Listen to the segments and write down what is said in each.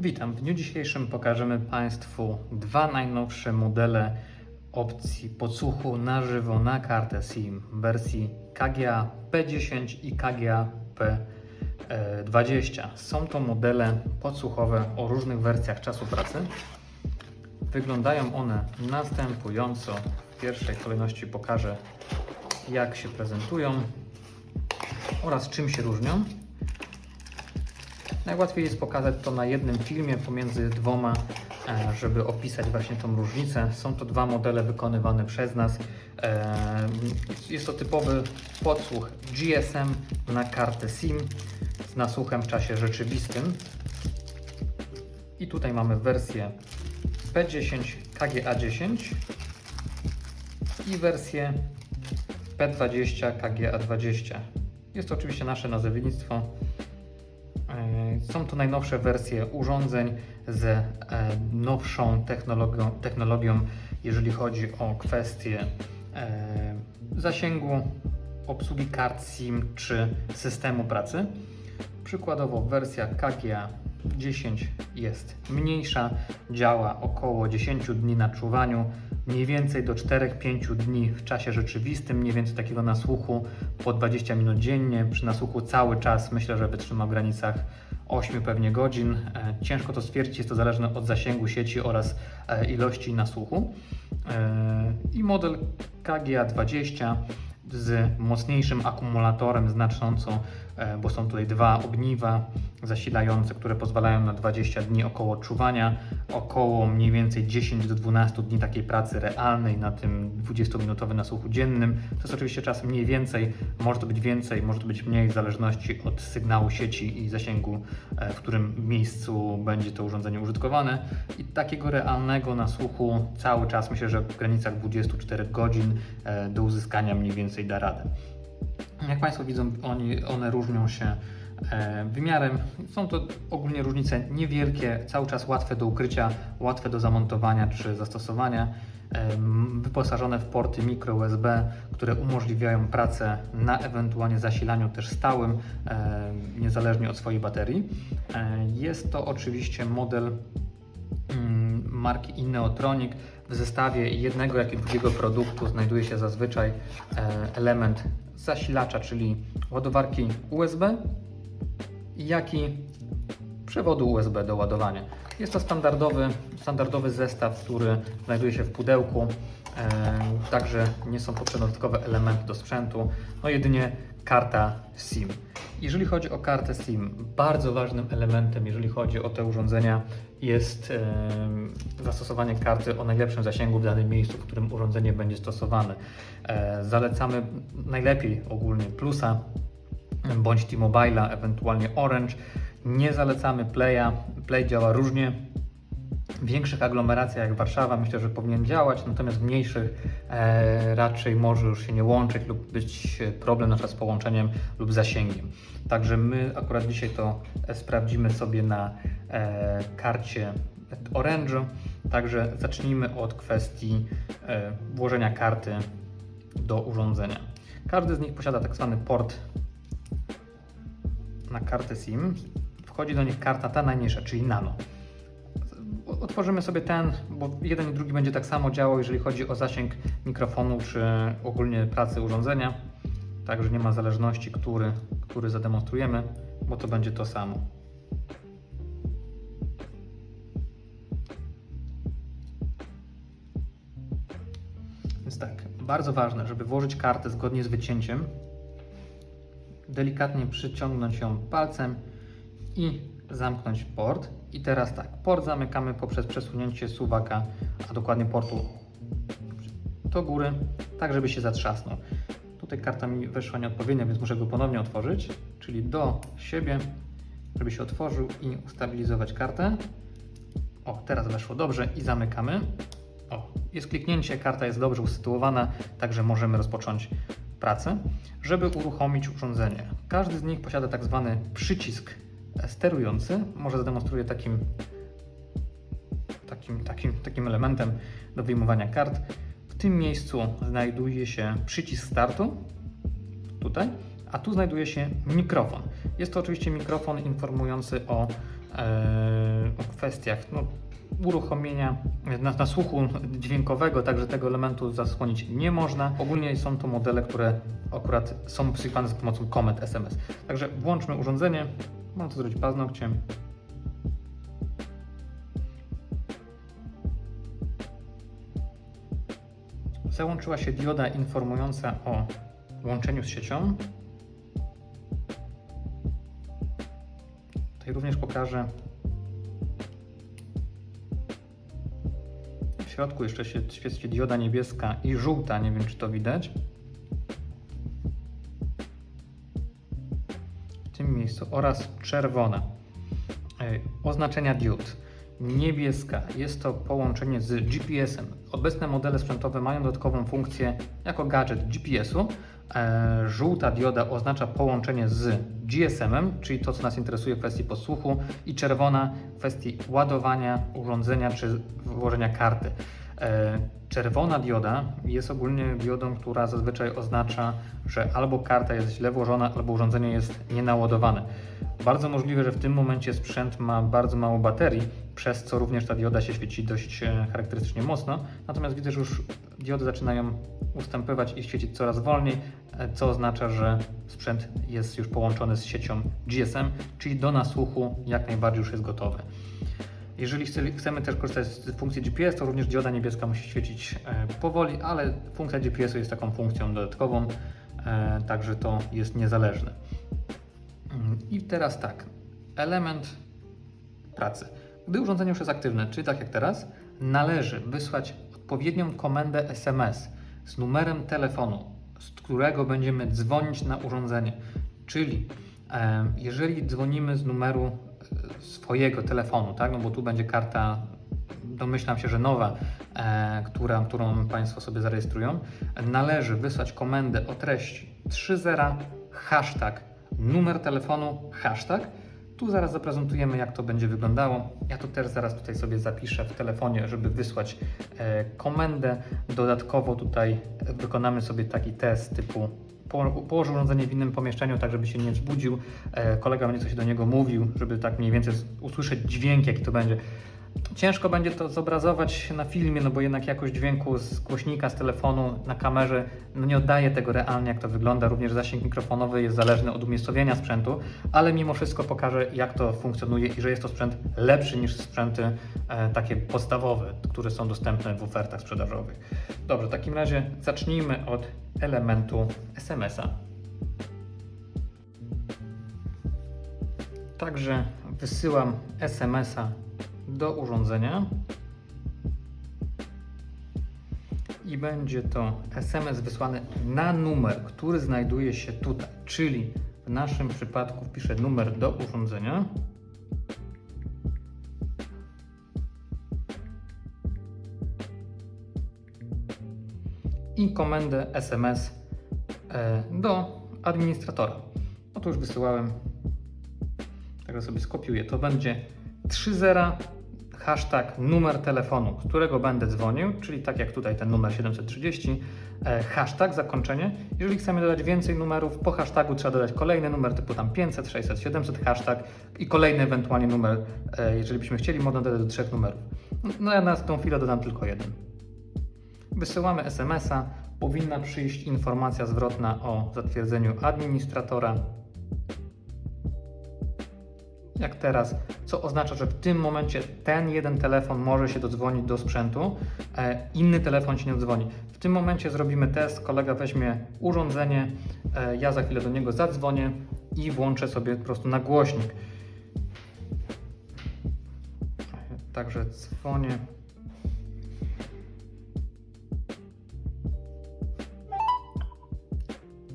Witam. W dniu dzisiejszym pokażemy Państwu dwa najnowsze modele opcji podsłuchu na żywo na kartę SIM w wersji KGA P10 i KGA P20. Są to modele podsłuchowe o różnych wersjach czasu pracy. Wyglądają one następująco. W pierwszej kolejności pokażę jak się prezentują oraz czym się różnią. Najłatwiej jest pokazać to na jednym filmie pomiędzy dwoma, e, żeby opisać właśnie tą różnicę. Są to dwa modele wykonywane przez nas. E, Jest to typowy podsłuch GSM na kartę SIM z nasłuchem w czasie rzeczywistym. I tutaj mamy wersję P10 KGA10 i wersję P20 KGA20. Jest to oczywiście nasze nazewnictwo. E, Są to najnowsze wersje urządzeń z e, nowszą technologią, technologią jeżeli chodzi o kwestie e, zasięgu, obsługi kart SIM czy systemu pracy. Przykładowo wersja KGA 10 jest mniejsza, działa około 10 dni na czuwaniu, mniej więcej do 4-5 dni w czasie rzeczywistym, mniej więcej takiego nasłuchu po 20 minut dziennie. Przy nasłuchu cały czas myślę, że wytrzyma w granicach 8 pewnie godzin. E, Ciężko to stwierdzić, jest to zależne od zasięgu sieci oraz e, ilości nasłuchu. E, I model KGA 20 z mocniejszym akumulatorem znacząco, bo są tutaj dwa ogniwa zasilające, które pozwalają na 20 dni około czuwania, około mniej więcej 10 do 12 dni takiej pracy realnej na tym 20-minutowym nasłuchu dziennym. To jest oczywiście czas mniej więcej, może to być więcej, może to być mniej w zależności od sygnału sieci i zasięgu, e, w którym miejscu będzie to urządzenie użytkowane. I takiego realnego nasłuchu cały czas myślę, że w granicach 24 godzin e, do uzyskania mniej więcej da radę. Jak Państwo widzą, oni, one różnią się e, wymiarem. Są to ogólnie różnice niewielkie, cały czas łatwe do ukrycia, łatwe do zamontowania czy zastosowania. Em, Wyposażone w porty micro USB, które umożliwiają pracę na ewentualnie zasilaniu też stałym, em, niezależnie od swojej baterii. E, Jest to oczywiście model mm, marki Inneotronic. W zestawie jednego jak i drugiego produktu znajduje się zazwyczaj e, element zasilacza, czyli ładowarki USB, jak i przewodu USB do ładowania. Jest to standardowy, standardowy zestaw, który znajduje się w pudełku, e, także nie są potrzebne dodatkowe elementy do sprzętu, no jedynie karta SIM. Jeżeli chodzi o kartę SIM, bardzo ważnym elementem, jeżeli chodzi o te urządzenia, jest e, zastosowanie karty o najlepszym zasięgu w danym miejscu, w którym urządzenie będzie stosowane. E, zalecamy najlepiej ogólnie plusa bądź T-Mobile'a, ewentualnie Orange. Nie zalecamy Playa. Play działa różnie. W większych aglomeracjach jak Warszawa myślę, że powinien działać, natomiast w mniejszych e, raczej może już się nie łączyć lub być problem na przykład z połączeniem lub zasięgiem. Także my akurat dzisiaj to e, sprawdzimy sobie na e, karcie Orange. Także zacznijmy od kwestii e, włożenia karty do urządzenia. Każdy z nich posiada tak zwany port na kartę SIM. Wchodzi do nich karta ta najmniejsza, czyli nano. Otworzymy sobie ten, bo jeden i drugi będzie tak samo działał, jeżeli chodzi o zasięg mikrofonu czy ogólnie pracy urządzenia. Także nie ma zależności, który, który zademonstrujemy, bo to będzie to samo. Więc tak, bardzo ważne, żeby włożyć kartę zgodnie z wycięciem, delikatnie przyciągnąć ją palcem i zamknąć port. I teraz tak, port zamykamy poprzez przesunięcie suwaka, a dokładnie portu do góry, tak żeby się zatrzasnął. Tutaj karta mi weszła nieodpowiednio, więc muszę go ponownie otworzyć, czyli do siebie, żeby się otworzył i ustabilizować kartę. O, teraz weszło dobrze i zamykamy. O, jest kliknięcie, karta jest dobrze usytuowana, także możemy rozpocząć pracę. Żeby uruchomić urządzenie, każdy z nich posiada tak zwany przycisk sterujący. Może zademonstruję takim, takim, takim, takim elementem do wyjmowania kart. W tym miejscu znajduje się przycisk startu, tutaj, a tu znajduje się mikrofon. Jest to oczywiście mikrofon informujący o o kwestiach no, uruchomienia na, słuchu dźwiękowego, także tego elementu zasłonić nie można. Ogólnie są to modele, które akurat są obsługiwane za pomocą komend SMS. Także włączmy urządzenie. Mam to zrobić paznokciem. Załączyła się dioda informująca o łączeniu z siecią. Tutaj również pokażę. W środku jeszcze się świeci dioda niebieska i żółta, nie wiem czy to widać. Miejscu oraz czerwona. Ej, Oznaczenia diod. Niebieska jest to połączenie z GPS-em. Obecne modele sprzętowe mają dodatkową funkcję jako gadżet GPS-u. E, żółta dioda oznacza połączenie z GSM-em, czyli to, co nas interesuje w kwestii podsłuchu, i czerwona w kwestii ładowania urządzenia czy włożenia karty. E, czerwona dioda jest ogólnie diodą, która zazwyczaj oznacza, że albo karta jest źle włożona, albo urządzenie jest nienaładowane. Bardzo możliwe, że w tym momencie sprzęt ma bardzo mało baterii, przez co również ta dioda się świeci dość e, charakterystycznie mocno. Natomiast widzę, że już diody zaczynają ustępywać i świecić coraz wolniej, e, co oznacza, że sprzęt jest już połączony z siecią GSM, czyli do nasłuchu jak najbardziej już jest gotowy. Jeżeli chce- chcemy też korzystać z funkcji GPS, to również dioda niebieska musi świecić e, powoli, ale funkcja GPS-u jest taką funkcją dodatkową, e, także to jest niezależne. Mm, I teraz tak, element pracy. Gdy urządzenie już jest aktywne, czyli tak jak teraz, należy wysłać odpowiednią komendę SMS z numerem telefonu, z którego będziemy dzwonić na urządzenie. Czyli e, jeżeli dzwonimy z numeru swojego telefonu, tak, no bo tu będzie karta, domyślam się, że nowa, e, która, którą Państwo sobie zarejestrują, należy wysłać komendę o treści 30 hashtag numer telefonu hashtag. Tu zaraz zaprezentujemy, jak to będzie wyglądało. Ja to też zaraz tutaj sobie zapiszę w telefonie, żeby wysłać e, komendę. Dodatkowo tutaj wykonamy sobie taki test typu po- położę urządzenie w innym pomieszczeniu, tak żeby się nie wzbudził. E, kolega będzie coś do niego mówił, żeby tak mniej więcej usłyszeć dźwięk, jaki to będzie. Ciężko będzie to zobrazować na filmie, no bo jednak jakość dźwięku z głośnika, z telefonu na kamerze no nie oddaje tego realnie, jak to wygląda. Również zasięg mikrofonowy jest zależny od umiejscowienia sprzętu, ale mimo wszystko pokażę, jak to funkcjonuje i że jest to sprzęt lepszy niż sprzęty e, takie podstawowe, które są dostępne w ofertach sprzedażowych. Dobrze, w takim razie zacznijmy od elementu SMS-a. Także wysyłam SMS-a do urządzenia i będzie to SMS wysłany na numer, który znajduje się tutaj, czyli w naszym przypadku wpiszę numer do urządzenia. I komendę SMS e, do administratora. No to już wysyłałem Także sobie skopiuję. To będzie 30 hashtag numer telefonu, którego będę dzwonił, czyli tak jak tutaj ten numer 730, e, hashtag zakończenie. Jeżeli chcemy dodać więcej numerów, po hashtagu trzeba dodać kolejny numer typu tam 500, 600, 700 hashtag i kolejny ewentualnie numer, e, jeżeli byśmy chcieli, można dodać do trzech numerów. No ja na tą chwilę dodam tylko jeden. Wysyłamy SMS-a, powinna przyjść informacja zwrotna o zatwierdzeniu administratora, jak teraz, co oznacza, że w tym momencie ten jeden telefon może się dodzwonić do sprzętu, e, inny telefon się nie dzwoni. W tym momencie zrobimy test, kolega weźmie urządzenie, e, ja za chwilę do niego zadzwonię i włączę sobie po prostu na głośnik. Także dzwonię.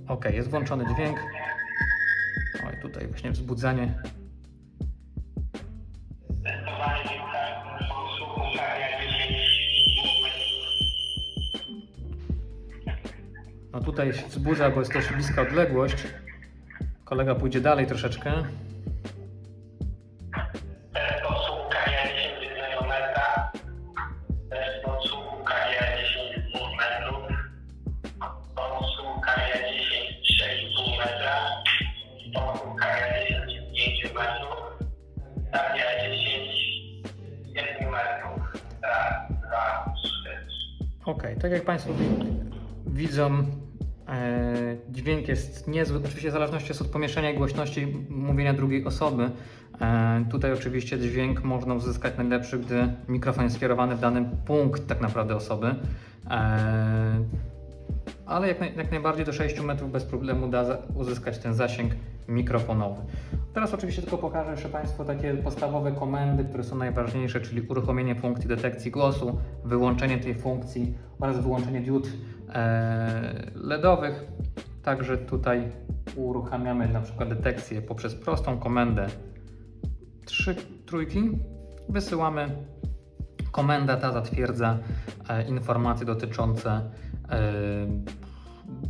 Ok, jest włączony dźwięk. Oj, tutaj właśnie wzbudzanie. tutaj się wzburza, bo jest dość bliska odległość. Kolega pójdzie dalej troszeczkę. Ok, tak jak Państwo widzą, dźwięk jest niezły. Oczywiście w zależności od pomieszczenia i głośności mówienia drugiej osoby. E, tutaj oczywiście dźwięk można uzyskać najlepszy, gdy mikrofon jest skierowany w dany punkt tak naprawdę osoby. E, ale jak, naj, jak najbardziej do 6 metrów bez problemu da uzyskać ten zasięg mikrofonowy. Teraz oczywiście tylko pokażę jeszcze Państwu takie podstawowe komendy, które są najważniejsze, czyli uruchomienie funkcji detekcji głosu, wyłączenie tej funkcji oraz wyłączenie diod e, LEDowych. Także tutaj uruchamiamy na przykład detekcję poprzez prostą komendę 3 trójki. Wysyłamy Komenda ta zatwierdza e, informacje dotyczące e,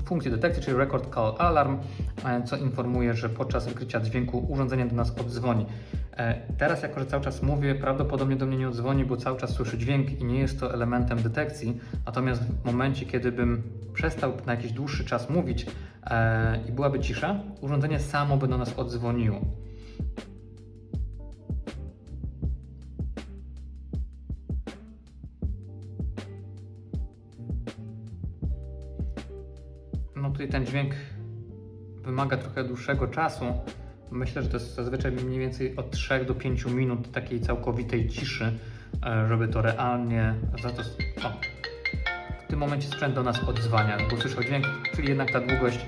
funkcji detekcji, czyli Record Call Alarm, e, co informuje, że podczas wykrycia dźwięku urządzenie do nas oddzwoni. E, teraz, jako że cały czas mówię, prawdopodobnie do mnie nie odzwoni, bo cały czas słyszy dźwięk i nie jest to elementem detekcji. Natomiast w momencie, kiedy bym przestał na jakiś dłuższy czas mówić e, i byłaby cisza, urządzenie samo by do nas oddzwoniło. No tutaj ten dźwięk wymaga trochę dłuższego czasu. Myślę, że to jest zazwyczaj mniej więcej od 3 do 5 minut takiej całkowitej ciszy, e, żeby to realnie zastos... O. W tym momencie sprzęt do nas odzwania, bo słyszał dźwięk, czyli jednak ta długość,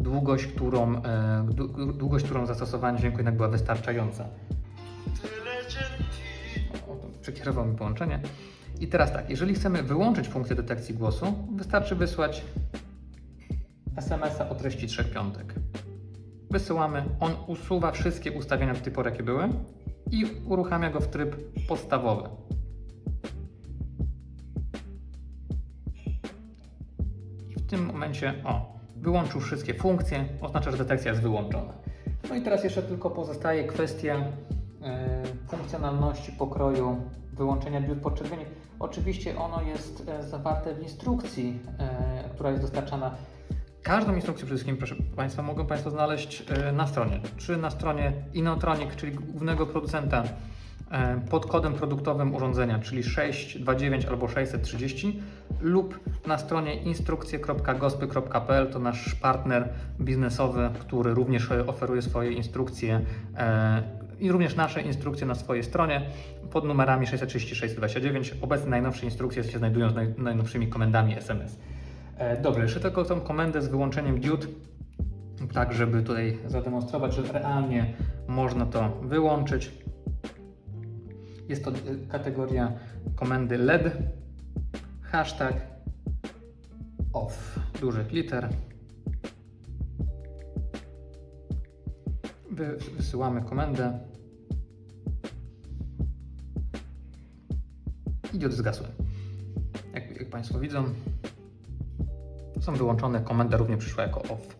długość, którą, e, dłu- długość, którą zastosowanie dźwięku jednak była wystarczająca. Przekierował mi połączenie. I teraz tak, jeżeli chcemy wyłączyć funkcję detekcji głosu, wystarczy wysłać SMS-a o treści 3 piątek. Wysyłamy, on usuwa wszystkie ustawienia do tej pory, jakie były i uruchamia go w tryb podstawowy. I w tym momencie, o, wyłączył wszystkie funkcje, oznacza, że detekcja jest wyłączona. No i teraz jeszcze tylko pozostaje kwestia e, funkcjonalności pokroju wyłączenia diod podczerwieni. Oczywiście ono jest e, zawarte w instrukcji, e, która jest dostarczana Każdą instrukcję przede wszystkim, proszę Państwa, mogą Państwo znaleźć e, na stronie. Czy na stronie Inotronic, czyli głównego producenta, e, pod kodem produktowym urządzenia, czyli 629 albo 630, lub na stronie instrukcje.gospy.pl, to nasz partner biznesowy, który również e, oferuje swoje instrukcje i również nasze instrukcje na swojej stronie pod numerami 630 629. Obecnie najnowsze instrukcje się znajdują z naj, najnowszymi komendami SMS. E, Dobrze, jeszcze tylko tą komendę z wyłączeniem diod, tak żeby tutaj zademonstrować, że realnie można to wyłączyć. Jest to e, kategoria komendy LED, hashtag off dużych liter. Wy- Wysyłamy komendę. I diody zgasły. Jak, jak Państwo widzą, są wyłączone, komenda również przyszła jako off.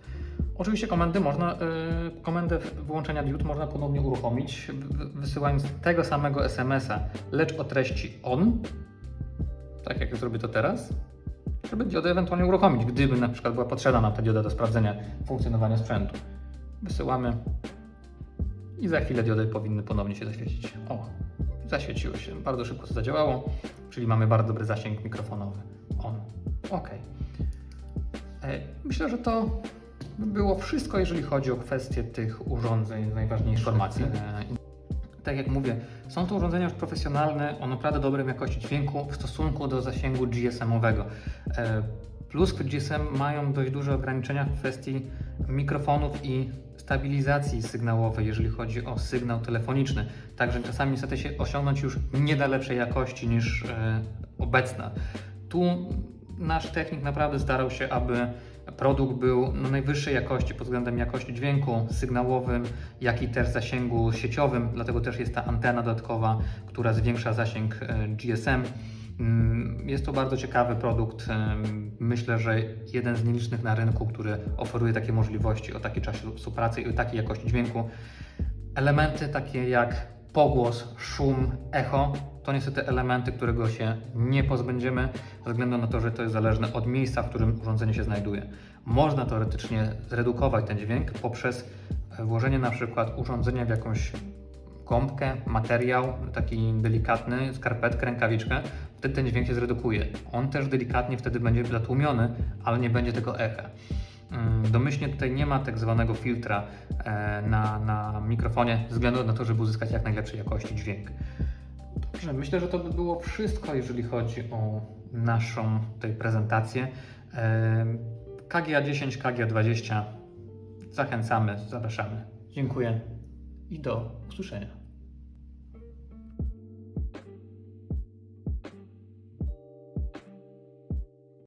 Oczywiście komendy można, y, komendę wyłączenia diod można ponownie uruchomić, wysyłając tego samego SMS-a, lecz o treści on, tak jak zrobię to teraz, żeby diodę ewentualnie uruchomić, gdyby na przykład była potrzebna nam ta dioda do sprawdzenia funkcjonowania sprzętu. Wysyłamy i za chwilę diody powinny ponownie się zaświecić. O, zaświeciły się, bardzo szybko to zadziałało, czyli mamy bardzo dobry zasięg mikrofonowy. On. Ok. E, Myślę, że to by było wszystko, jeżeli chodzi o kwestie tych urządzeń, najważniejszych informacji. E, Tak jak mówię, są to urządzenia już profesjonalne o naprawdę dobrej jakości dźwięku w stosunku do zasięgu GSM-owego. E, Pluskwy GSM mają dość duże ograniczenia w kwestii mikrofonów i stabilizacji sygnałowej, jeżeli chodzi o sygnał telefoniczny. Także czasami niestety się osiągnąć już nie da lepszej jakości niż obecna. Tu nasz technik naprawdę starał się, aby produkt był na najwyższej jakości pod względem jakości dźwięku sygnałowym, jak i też zasięgu sieciowym, dlatego też jest ta antena dodatkowa, która zwiększa zasięg e, GSM. Mm, Jest to bardzo ciekawy produkt. em, Myślę, że jeden z nielicznych na rynku, który oferuje takie możliwości o takiej czasie pracy i o takiej jakości dźwięku. Elementy takie jak pogłos, szum, echo to niestety elementy, którego się nie pozbędziemy, ze względu na to, że to jest zależne od miejsca, w którym urządzenie się znajduje. Można teoretycznie zredukować ten dźwięk poprzez e, włożenie na przykład urządzenia w jakąś gąbkę, materiał, taki delikatny, skarpetkę, rękawiczkę, wtedy ten dźwięk się zredukuje. On też delikatnie wtedy będzie zatłumiony, ale nie będzie tego echa. Mm, Domyślnie tutaj nie ma tak zwanego filtra e, na, na mikrofonie, ze względu na to, żeby uzyskać jak najlepszej jakości dźwięk. Dobrze, myślę, że to by było wszystko, jeżeli chodzi o naszą tutaj prezentację. KGA 10, KGA 20. Zachęcamy, zapraszamy. Dziękuję i do usłyszenia.